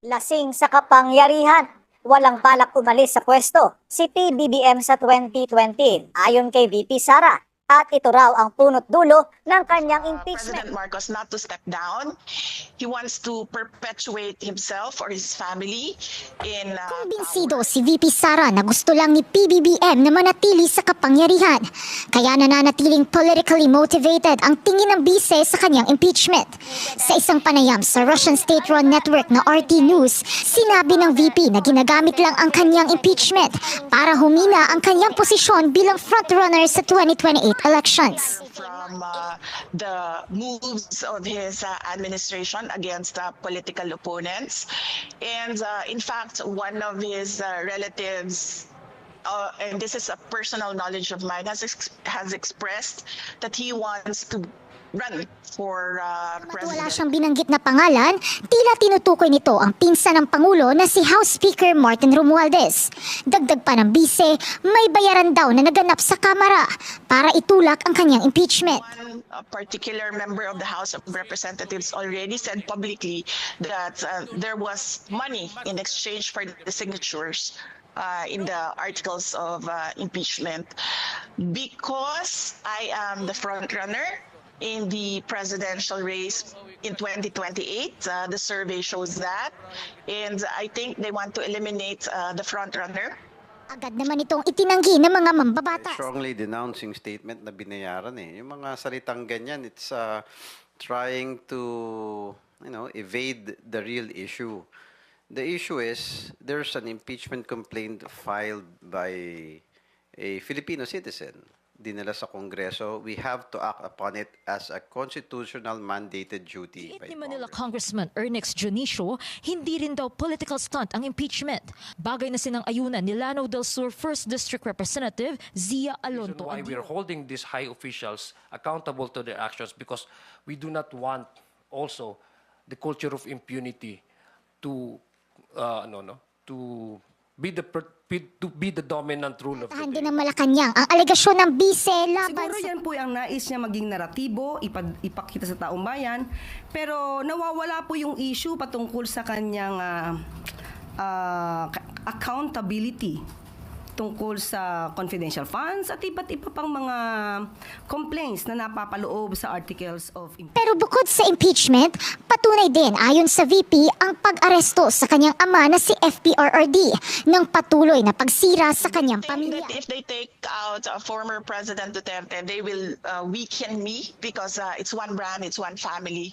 Lasing sa kapangyarihan, walang balak umalis sa pwesto si PBBM sa 2020 ayon kay VP Sara. At ito raw ang punot dulo ng kanyang uh, impeachment. President Marcos not to step down. He wants to perpetuate himself or his family in uh, Kumbinsido si VP Sara na gusto lang ni PBBM na manatili sa kapangyarihan. Kaya nananatiling politically motivated ang tingin ng bise sa kanyang impeachment. Sa isang panayam sa Russian state-run network na RT News, sinabi ng VP na ginagamit lang ang kanyang impeachment para humina ang kanyang posisyon bilang frontrunner sa 2028 elections. from uh, the moves of his uh, administration against uh, political opponents. And uh, in fact, one of his uh, relatives, uh, and this is a personal knowledge of mine, has, ex- has expressed that he wants to run for uh, Wala president. siyang binanggit na pangalan, tila tinutukoy nito ang pinsan ng Pangulo na si House Speaker Martin Romualdez. Dagdag pa ng bise, may bayaran daw na naganap sa Kamara para itulak ang kanyang impeachment. One uh, particular member of the House of Representatives already said publicly that uh, there was money in exchange for the signatures uh, in the articles of uh, impeachment. Because I am the front runner in the presidential race in 2028, uh, the survey shows that. And I think they want to eliminate uh, the front runner. Agad naman itong itinanggi ng mga mambabatas. strongly denouncing statement na binayaran eh. Yung mga salitang ganyan, it's uh, trying to, you know, evade the real issue. The issue is there's an impeachment complaint filed by a Filipino citizen dinala sa Kongreso. We have to act upon it as a constitutional mandated duty by ni Manila Congress. Congressman Ernest Junicio, hindi rin daw political stunt ang impeachment. Bagay na sinang ayunan ni Lano del Sur 1st District Representative Zia Alonto why we are Aguirre. holding these high officials accountable to their actions because we do not want also the culture of impunity to uh, no no to be the per- be- to be the dominant rule of the Tahan day. din ng Malacanang ang alegasyon ng bise laban Siguro sa yan po ang nais niya maging naratibo, ipad, ipakita sa taong bayan. Pero nawawala po yung issue patungkol sa kanyang ah, ah, accountability tungkol sa confidential funds at iba't iba pang mga complaints na napapaloob sa articles of impeachment. Pero bukod sa impeachment, patunay din ayon sa VP ang pag-aresto sa kanyang ama na si FPRRD ng patuloy na pagsira sa kanyang pamilya. if they take out uh, former President Duterte, they will uh, weaken me because uh, it's one brand, it's one family.